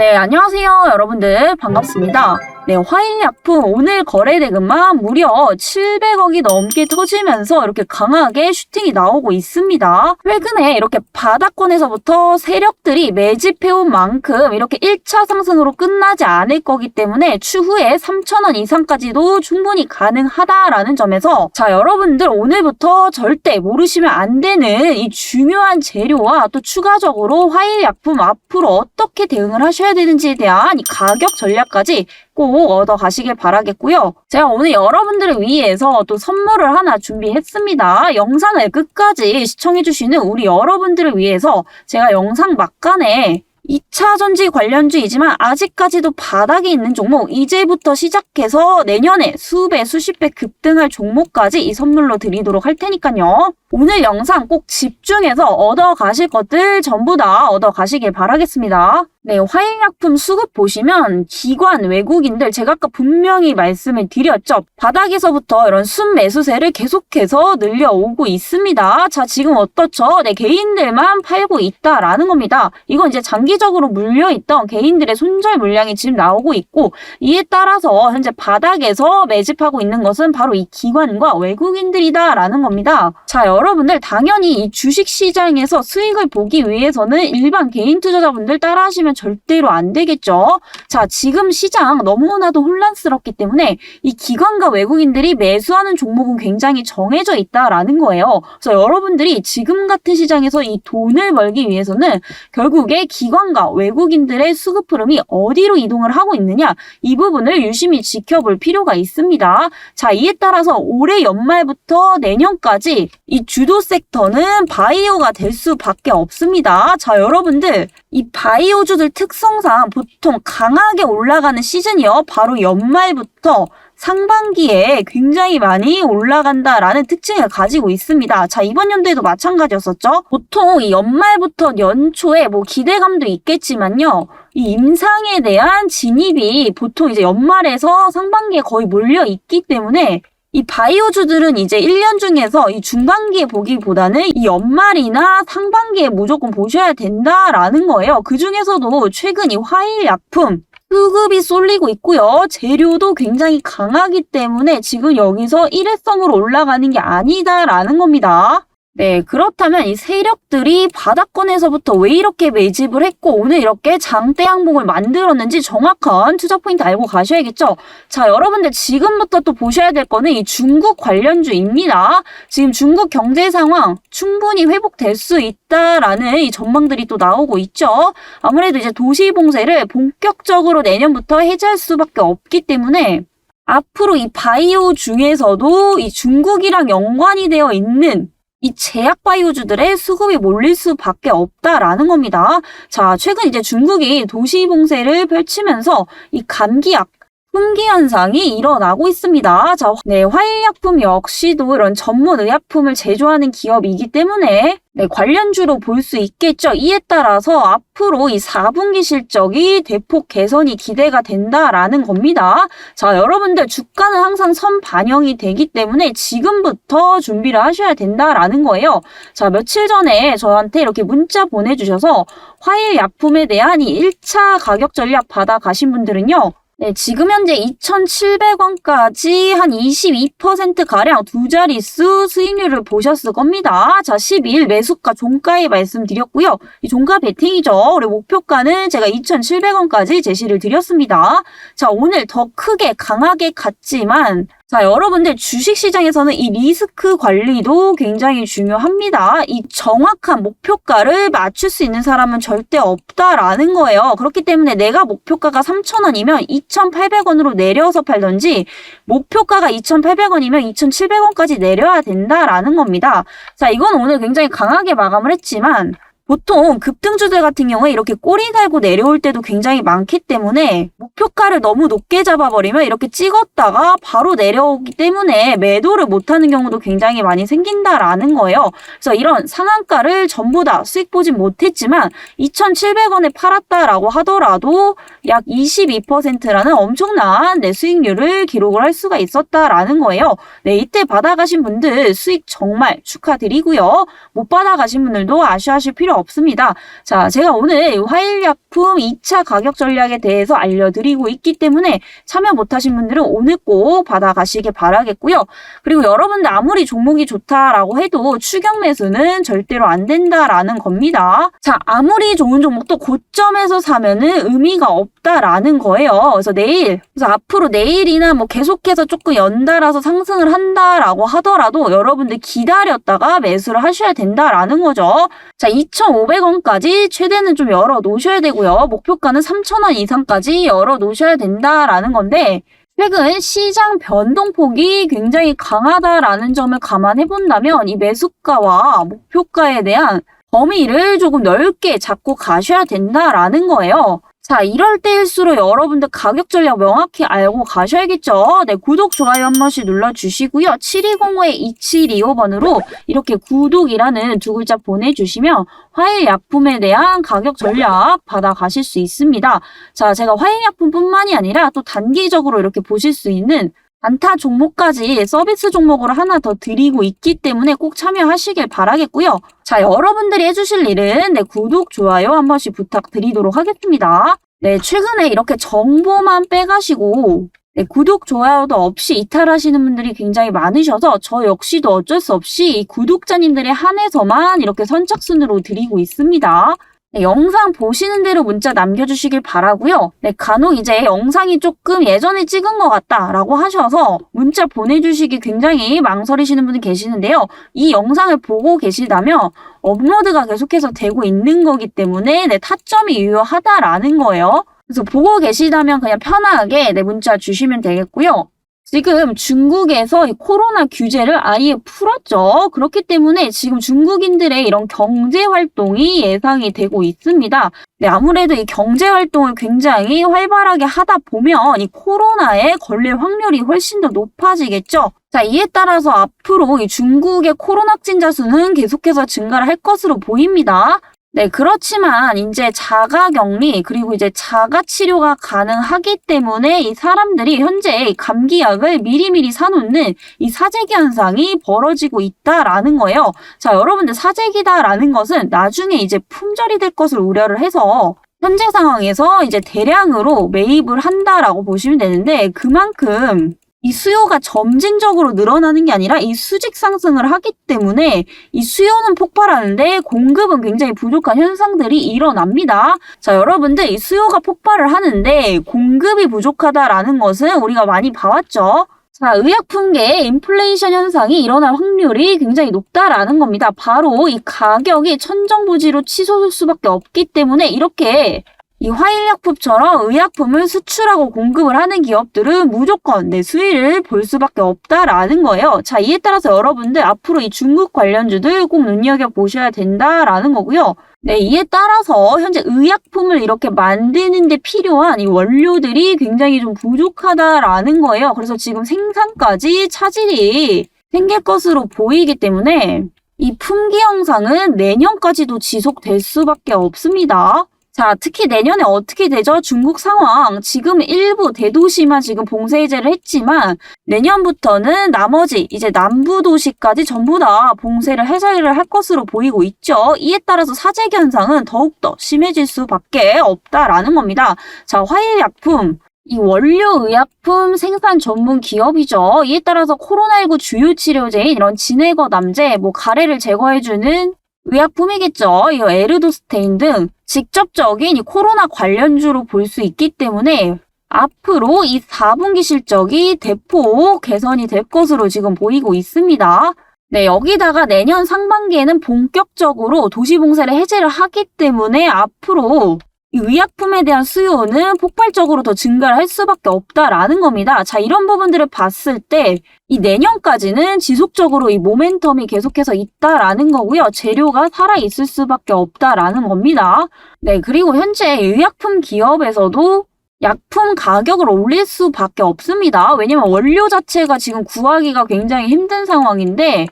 네, 안녕하세요. 여러분들. 반갑습니다. 네, 화일약품 오늘 거래대금만 무려 700억이 넘게 터지면서 이렇게 강하게 슈팅이 나오고 있습니다. 최근에 이렇게 바닥권에서부터 세력들이 매집해온 만큼 이렇게 1차 상승으로 끝나지 않을 거기 때문에 추후에 3,000원 이상까지도 충분히 가능하다라는 점에서 자, 여러분들 오늘부터 절대 모르시면 안 되는 이 중요한 재료와 또 추가적으로 화일약품 앞으로 어떻게 대응을 하셔야 되는지에 대한 이 가격 전략까지 꼭 얻어 가시길 바라겠고요. 제가 오늘 여러분들을 위해서 또 선물을 하나 준비했습니다. 영상을 끝까지 시청해주시는 우리 여러분들을 위해서 제가 영상 막간에 2차 전지 관련주이지만 아직까지도 바닥에 있는 종목 이제부터 시작해서 내년에 수배 수십 배 급등할 종목까지 이 선물로 드리도록 할 테니까요. 오늘 영상 꼭 집중해서 얻어 가실 것들 전부 다 얻어 가시길 바라겠습니다. 네, 화일약품 수급 보시면 기관 외국인들 제가 아까 분명히 말씀을 드렸죠. 바닥에서부터 이런 순매수세를 계속해서 늘려오고 있습니다. 자, 지금 어떻죠? 네, 개인들만 팔고 있다라는 겁니다. 이건 이제 장기 적으로 물려있던 개인들의 손절 물량이 지금 나오고 있고 이에 따라서 현재 바닥에서 매집하고 있는 것은 바로 이 기관과 외국인들이다라는 겁니다. 자, 여러분들 당연히 이 주식 시장에서 수익을 보기 위해서는 일반 개인 투자자분들 따라하시면 절대로 안 되겠죠. 자, 지금 시장 너무나도 혼란스럽기 때문에 이 기관과 외국인들이 매수하는 종목은 굉장히 정해져 있다라는 거예요. 그래서 여러분들이 지금 같은 시장에서 이 돈을 벌기 위해서는 결국에 기관 과 외국인들의 수급 흐름이 어디로 이동을 하고 있느냐 이 부분을 유심히 지켜볼 필요가 있습니다. 자, 이에 따라서 올해 연말부터 내년까지 이 주도 섹터는 바이오가 될 수밖에 없습니다. 자, 여러분들 이 바이오주들 특성상 보통 강하게 올라가는 시즌이요. 바로 연말부터 상반기에 굉장히 많이 올라간다라는 특징을 가지고 있습니다. 자, 이번 연도에도 마찬가지였었죠. 보통 이 연말부터 연초에 뭐 기대감도 있겠지만요. 이 임상에 대한 진입이 보통 이제 연말에서 상반기에 거의 몰려 있기 때문에 이 바이오주들은 이제 1년 중에서 이 중반기에 보기보다는 이 연말이나 상반기에 무조건 보셔야 된다라는 거예요. 그 중에서도 최근 이 화일 약품 수급이 쏠리고 있고요. 재료도 굉장히 강하기 때문에 지금 여기서 일회성으로 올라가는 게 아니다라는 겁니다. 네, 그렇다면 이 세력들이 바닥권에서부터 왜 이렇게 매집을 했고 오늘 이렇게 장대 항목을 만들었는지 정확한 투자 포인트 알고 가셔야겠죠? 자, 여러분들 지금부터 또 보셔야 될 거는 이 중국 관련주입니다. 지금 중국 경제 상황 충분히 회복될 수 있다라는 이 전망들이 또 나오고 있죠. 아무래도 이제 도시 봉쇄를 본격적으로 내년부터 해제할 수밖에 없기 때문에 앞으로 이 바이오 중에서도 이 중국이랑 연관이 되어 있는 이 제약 바이오주들의 수급이 몰릴 수밖에 없다라는 겁니다. 자, 최근 이제 중국이 도시 봉쇄를 펼치면서 이 감기약 품귀 현상이 일어나고 있습니다. 자, 네, 화일약품 역시도 이런 전문 의약품을 제조하는 기업이기 때문에 네, 관련주로 볼 수 있겠죠. 이에 따라서 앞으로 이 4분기 실적이 대폭 개선이 기대가 된다라는 겁니다. 자, 여러분들 주가는 항상 선 반영이 되기 때문에 지금부터 준비를 하셔야 된다라는 거예요. 자, 며칠 전에 저한테 이렇게 문자 보내주셔서 화일 약품에 대한 이 1차 가격 전략 받아 가신 분들은요. 네, 지금 현재 2,700원까지 한 22%가량 두 자릿수 수익률을 보셨을 겁니다. 자, 12일 매수가 종가에 말씀드렸고요. 이 종가 베팅이죠. 우리 목표가는 제가 2,700원까지 제시를 드렸습니다. 자, 오늘 더 크게 강하게 갔지만 자, 여러분들 주식시장에서는 이 리스크 관리도 굉장히 중요합니다. 이 정확한 목표가를 맞출 수 있는 사람은 절대 없다라는 거예요. 그렇기 때문에 내가 목표가가 3,000원이면 2,800원으로 내려서 팔던지 목표가가 2,800원이면 2,700원까지 내려야 된다라는 겁니다. 자, 이건 오늘 굉장히 강하게 마감을 했지만 보통 급등주들 같은 경우에 이렇게 꼬리 달고 내려올 때도 굉장히 많기 때문에 목표가를 너무 높게 잡아버리면 이렇게 찍었다가 바로 내려오기 때문에 매도를 못하는 경우도 굉장히 많이 생긴다라는 거예요. 그래서 이런 상한가를 전부 다 수익 보진 못했지만 2,700원에 팔았다라고 하더라도 약 22%라는 엄청난 네, 수익률을 기록을 할 수가 있었다라는 거예요. 네, 이때 받아가신 분들 수익 정말 축하드리고요. 못 받아가신 분들도 아쉬워하실 필요 없습니다. 자, 제가 오늘 화일약품 2차 가격 전략에 대해서 알려드리고 있기 때문에 참여 못하신 분들은 오늘 꼭 받아가시길 바라겠고요. 그리고 여러분들 아무리 종목이 좋다라고 해도 추격 매수는 절대로 안 된다라는 겁니다. 자, 아무리 좋은 종목도 고점에서 사면은 의미가 없다라는 거예요. 그래서 내일, 그래서 앞으로 내일이나 뭐 계속해서 조금 연달아서 상승을 한다라고 하더라도 여러분들 기다렸다가 매수를 하셔야 된다라는 거죠. 자, 2,500원까지 최대는 좀 열어 놓으셔야 되고요. 목표가는 3,000원 이상까지 열어 놓으셔야 된다라는 건데, 최근 시장 변동폭이 굉장히 강하다라는 점을 감안해 본다면 이 매수가와 목표가에 대한 범위를 조금 넓게 잡고 가셔야 된다라는 거예요. 자, 이럴 때일수록 여러분들 가격 전략 명확히 알고 가셔야겠죠. 네, 구독, 좋아요 한 번씩 눌러주시고요. 7205-2725번으로 이렇게 구독이라는 두 글자 보내주시면 화일 약품에 대한 가격 전략 받아가실 수 있습니다. 자, 제가 화일 약품뿐만이 아니라 또 단기적으로 이렇게 보실 수 있는 안타 종목까지 서비스 종목으로 하나 더 드리고 있기 때문에 꼭 참여하시길 바라겠고요. 자, 여러분들이 해주실 일은 네, 구독, 좋아요 한 번씩 부탁드리도록 하겠습니다. 네, 최근에 이렇게 정보만 빼가시고 네, 구독, 좋아요도 없이 이탈하시는 분들이 굉장히 많으셔서 저 역시도 어쩔 수 없이 이 구독자님들에 한해서만 이렇게 선착순으로 드리고 있습니다. 네, 영상 보시는 대로 문자 남겨주시길 바라고요. 네, 간혹 이제 영상이 조금 예전에 찍은 것 같다라고 하셔서 문자 보내주시기 굉장히 망설이시는 분이 계시는데요. 이 영상을 보고 계시다면 업로드가 계속해서 되고 있는 거기 때문에 네, 타점이 유효하다라는 거예요. 그래서 보고 계시다면 그냥 편하게 네, 문자 주시면 되겠고요. 지금 중국에서 이 코로나 규제를 아예 풀었죠. 그렇기 때문에 지금 중국인들의 이런 경제 활동이 예상이 되고 있습니다. 네, 아무래도 이 경제 활동을 굉장히 활발하게 하다 보면 이 코로나에 걸릴 확률이 훨씬 더 높아지겠죠. 자, 이에 따라서 앞으로 이 중국의 코로나 확진자 수는 계속해서 증가를 할 것으로 보입니다. 네, 그렇지만 이제 자가 격리 그리고 이제 자가 치료가 가능하기 때문에 이 사람들이 현재 감기약을 미리미리 사놓는 이 사재기 현상이 벌어지고 있다라는 거예요. 자, 여러분들 사재기다라는 것은 나중에 이제 품절이 될 것을 우려를 해서 현재 상황에서 이제 대량으로 매입을 한다라고 보시면 되는데 그만큼 이 수요가 점진적으로 늘어나는 게 아니라 이 수직 상승을 하기 때문에 이 수요는 폭발하는데 공급은 굉장히 부족한 현상들이 일어납니다. 자, 여러분들 이 수요가 폭발을 하는데 공급이 부족하다라는 것은 우리가 많이 봐왔죠. 자, 의약품계의 인플레이션 현상이 일어날 확률이 굉장히 높다라는 겁니다. 바로 이 가격이 천정부지로 치솟을 수밖에 없기 때문에 이렇게 이 화일약품처럼 의약품을 수출하고 공급을 하는 기업들은 무조건 내 수익을 볼 수밖에 없다라는 거예요. 자, 이에 따라서 여러분들 앞으로 이 중국 관련주들 꼭 눈여겨보셔야 된다라는 거고요. 네, 이에 따라서 현재 의약품을 이렇게 만드는데 필요한 이 원료들이 굉장히 좀 부족하다라는 거예요. 그래서 지금 생산까지 차질이 생길 것으로 보이기 때문에 이 품귀 영상은 내년까지도 지속될 수밖에 없습니다. 자, 특히 내년에 어떻게 되죠? 중국 상황. 지금 일부 대도시만 지금 봉쇄 해제를 했지만 내년부터는 나머지 이제 남부 도시까지 전부 다 봉쇄를 해제를 할 것으로 보이고 있죠. 이에 따라서 사재기 현상은 더욱더 심해질 수밖에 없다라는 겁니다. 자, 화일약품. 이 원료 의약품 생산 전문 기업이죠. 이에 따라서 코로나19 주요 치료제인 이런 진해거 남제, 뭐 가래를 제거해주는 의약품이겠죠. 이 에르도스테인 등 직접적인 이 코로나 관련주로 볼 수 있기 때문에 앞으로 이 4분기 실적이 대폭 개선이 될 것으로 지금 보이고 있습니다. 네, 여기다가 내년 상반기에는 본격적으로 도시봉쇄를 해제를 하기 때문에 앞으로 이 의약품에 대한 수요는 폭발적으로 더 증가를 할 수밖에 없다라는 겁니다. 자, 이런 부분들을 봤을 때 이 내년까지는 지속적으로 이 모멘텀이 계속해서 있다라는 거고요. 재료가 살아있을 수밖에 없다라는 겁니다. 네, 그리고 현재 의약품 기업에서도 약품 가격을 올릴 수밖에 없습니다. 왜냐면 원료 자체가 지금 구하기가 굉장히 힘든 상황인데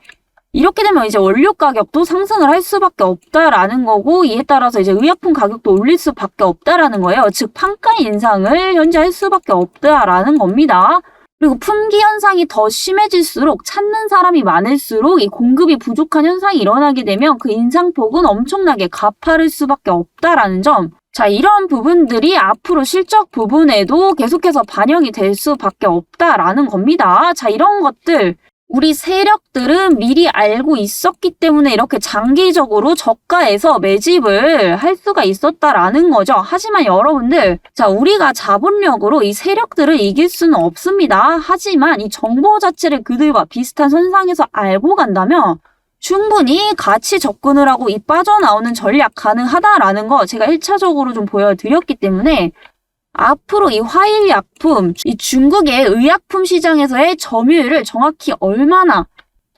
이렇게 되면 이제 원료 가격도 상승을 할 수밖에 없다라는 거고 이에 따라서 이제 의약품 가격도 올릴 수밖에 없다라는 거예요. 즉 판가 인상을 현재 할 수밖에 없다라는 겁니다. 그리고 품귀 현상이 더 심해질수록 찾는 사람이 많을수록 이 공급이 부족한 현상이 일어나게 되면 그 인상폭은 엄청나게 가파를 수밖에 없다라는 점. 자, 이런 부분들이 앞으로 실적 부분에도 계속해서 반영이 될 수밖에 없다라는 겁니다. 자, 이런 것들 우리 세력들은 미리 알고 있었기 때문에 이렇게 장기적으로 저가에서 매집을 할 수가 있었다라는 거죠. 하지만 여러분들, 자, 우리가 자본력으로 이 세력들을 이길 수는 없습니다. 하지만 이 정보 자체를 그들과 비슷한 선상에서 알고 간다면 충분히 같이 접근을 하고 이 빠져나오는 전략 가능하다라는 거 제가 1차적으로 좀 보여드렸기 때문에 앞으로 이 화일 약품, 이 중국의 의약품 시장에서의 점유율을 정확히 얼마나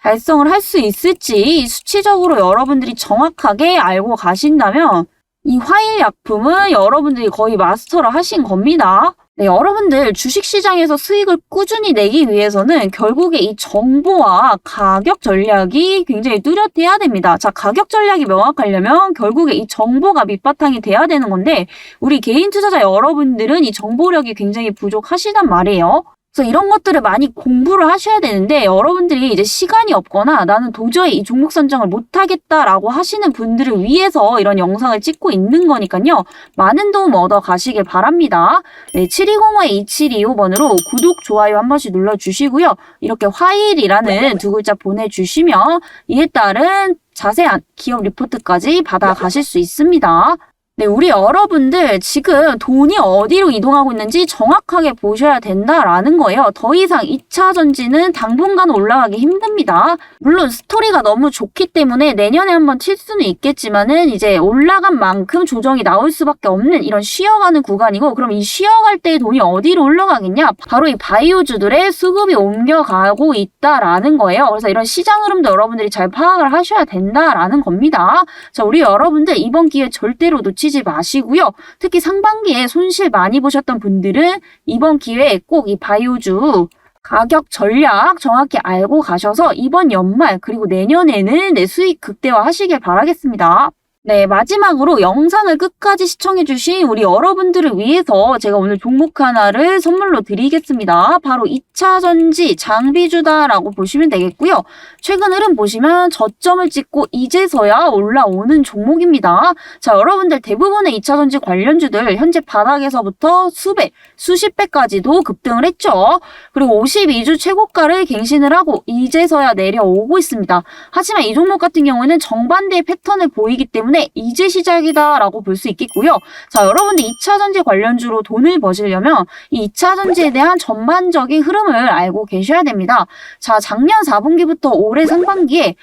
달성을 할 수 있을지 수치적으로 여러분들이 정확하게 알고 가신다면 이 화일 약품은 여러분들이 거의 마스터를 하신 겁니다. 네, 여러분들 주식시장에서 수익을 꾸준히 내기 위해서는 결국에 이 정보와 가격 전략이 굉장히 뚜렷해야 됩니다. 자, 가격 전략이 명확하려면 결국에 이 정보가 밑바탕이 돼야 되는 건데 우리 개인 투자자 여러분들은 이 정보력이 굉장히 부족하시단 말이에요. 그래서 이런 것들을 많이 공부를 하셔야 되는데 여러분들이 이제 시간이 없거나 나는 도저히 이 종목 선정을 못하겠다라고 하시는 분들을 위해서 이런 영상을 찍고 있는 거니까요. 많은 도움 얻어 가시길 바랍니다. 네, 7205-2725번으로 구독, 좋아요 한 번씩 눌러주시고요. 이렇게 화일이라는 두 글자 보내주시면 이에 따른 자세한 기업 리포트까지 받아 가실 수 있습니다. 네, 우리 여러분들 지금 돈이 어디로 이동하고 있는지 정확하게 보셔야 된다라는 거예요. 더 이상 2차 전지는 당분간 올라가기 힘듭니다. 물론 스토리가 너무 좋기 때문에 내년에 한번 칠 수는 있겠지만은 이제 올라간 만큼 조정이 나올 수밖에 없는 이런 쉬어가는 구간이고 그럼 이 쉬어갈 때 돈이 어디로 올라가겠냐? 바로 이 바이오주들의 수급이 옮겨가고 있다라는 거예요. 그래서 이런 시장 흐름도 여러분들이 잘 파악을 하셔야 된다라는 겁니다. 자, 우리 여러분들 이번 기회 절대로 놓치지 마시고요. 특히 상반기에 손실 많이 보셨던 분들은 이번 기회에 꼭 이 바이오주 가격 전략 정확히 알고 가셔서 이번 연말 그리고 내년에는 내 수익 극대화 하시길 바라겠습니다. 네, 마지막으로 영상을 끝까지 시청해주신 우리 여러분들을 위해서 제가 오늘 종목 하나를 선물로 드리겠습니다. 바로 2차 전지 장비주다라고 보시면 되겠고요. 최근 흐름 보시면 저점을 찍고 이제서야 올라오는 종목입니다. 자, 여러분들 대부분의 2차 전지 관련주들 현재 바닥에서부터 수배, 수십 배까지도 급등을 했죠. 그리고 52주 최고가를 갱신을 하고 이제서야 내려오고 있습니다. 하지만 이 종목 같은 경우에는 정반대의 패턴을 보이기 때문에 이제 시작이다라고 볼 수 있겠고요. 자, 여러분들 2차 전지 관련주로 돈을 버시려면 이 2차 전지에 대한 전반적인 흐름을 알고 계셔야 됩니다. 자, 작년 4분기부터 올해 상반기에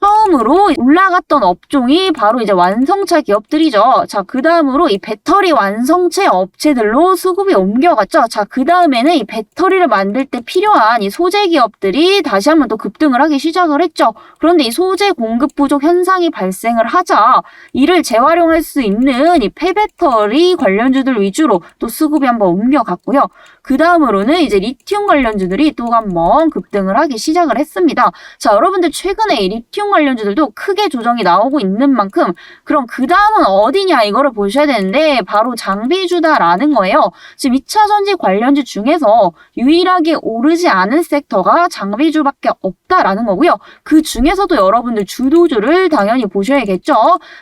처음으로 올라갔던 업종이 바로 이제 완성차 기업들이죠. 자, 그 다음으로 이 배터리 완성체 업체들로 수급이 옮겨갔죠. 자, 그 다음에는 이 배터리를 만들 때 필요한 이 소재 기업들이 다시 한번 또 급등을 하기 시작을 했죠. 그런데 이 소재 공급 부족 현상이 발생을 하자 이를 재활용할 수 있는 이 폐배터리 관련주들 위주로 또 수급이 한번 옮겨갔고요. 그 다음으로는 이제 리튬 관련주들이 또 한번 급등을 하기 시작을 했습니다. 자, 여러분들 최근에 이 리튬 관련주들도 크게 조정이 나오고 있는 만큼 그럼 그 다음은 어디냐 이거를 보셔야 되는데 바로 장비주다라는 거예요. 지금 2차 전지 관련주 중에서 유일하게 오르지 않은 섹터가 장비주밖에 없다라는 거고요. 그 중에서도 여러분들 주도주를 당연히 보셔야겠죠.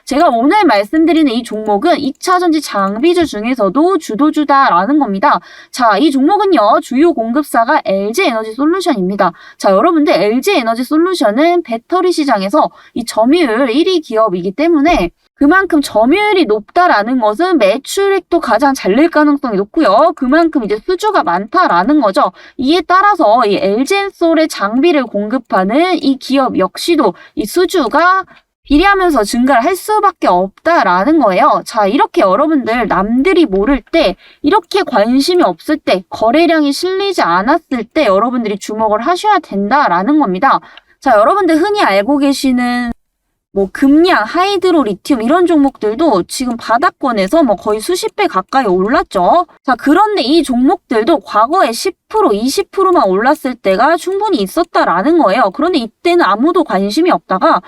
제가 오늘 말씀드리는 이 종목은 2차 전지 장비주 중에서도 주도주다라는 겁니다. 자, 이 종목은요, 주요 공급사가 LG 에너지 솔루션입니다. 자, 여러분들 LG 에너지 솔루션은 배터리 시장 에서 이 점유율 1위 기업이기 때문에 그만큼 점유율이 높다라는 것은 매출액도 가장 잘 낼 가능성이 높고요. 그만큼 이제 수주가 많다라는 거죠. 이에 따라서 이 LG엔솔의 장비를 공급하는 이 기업 역시도 이 수주가 비례하면서 증가를 할 수밖에 없다라는 거예요. 자, 이렇게 여러분들 남들이 모를 때, 이렇게 관심이 없을 때, 거래량이 실리지 않았을 때 여러분들이 주목을 하셔야 된다라는 겁니다. 자, 여러분들 흔히 알고 계시는 뭐 금양, 하이드로 리튬 이런 종목들도 지금 바닥권에서 뭐 거의 수십 배 가까이 올랐죠. 자, 그런데 이 종목들도 과거에 10% 20%만 올랐을 때가 충분히 있었다라는 거예요. 그런데 이때는 아무도 관심이 없다가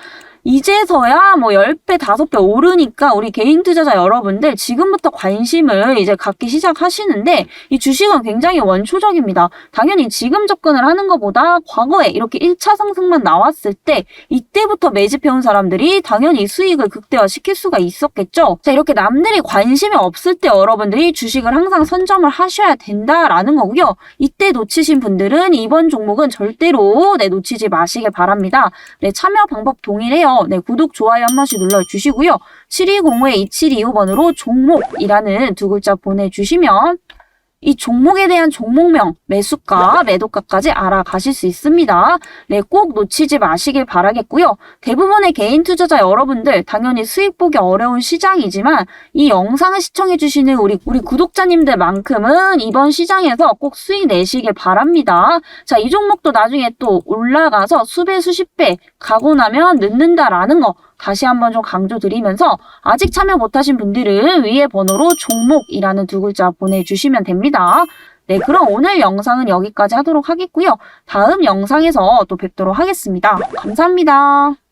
이제서야 뭐 10배, 5배 오르니까 우리 개인 투자자 여러분들 지금부터 관심을 이제 갖기 시작하시는데 이 주식은 굉장히 원초적입니다. 당연히 지금 접근을 하는 것보다 과거에 이렇게 1차 상승만 나왔을 때 이때부터 매집해온 사람들이 당연히 수익을 극대화시킬 수가 있었겠죠. 자, 이렇게 남들이 관심이 없을 때 여러분들이 주식을 항상 선점을 하셔야 된다라는 거고요. 이때 놓치신 분들은 이번 종목은 절대로 네, 놓치지 마시길 바랍니다. 네, 참여 방법 동일해요. 네, 구독, 좋아요 한 번씩 눌러주시고요. 7205-2725번으로 종목이라는 두 글자 보내주시면 이 종목에 대한 종목명, 매수가, 매도가까지 알아가실 수 있습니다. 네, 꼭 놓치지 마시길 바라겠고요. 대부분의 개인 투자자 여러분들 당연히 수익 보기 어려운 시장이지만 이 영상을 시청해 주시는 우리 우리 구독자님들만큼은 이번 시장에서 꼭 수익 내시길 바랍니다. 자, 이 종목도 나중에 또 올라가서 수배 수십 배 가고 나면 늦는다라는 거 다시 한번 좀 강조드리면서 아직 참여 못하신 분들은 위에 번호로 종목이라는 두 글자 보내주시면 됩니다. 네, 그럼 오늘 영상은 여기까지 하도록 하겠고요. 다음 영상에서 또 뵙도록 하겠습니다. 감사합니다.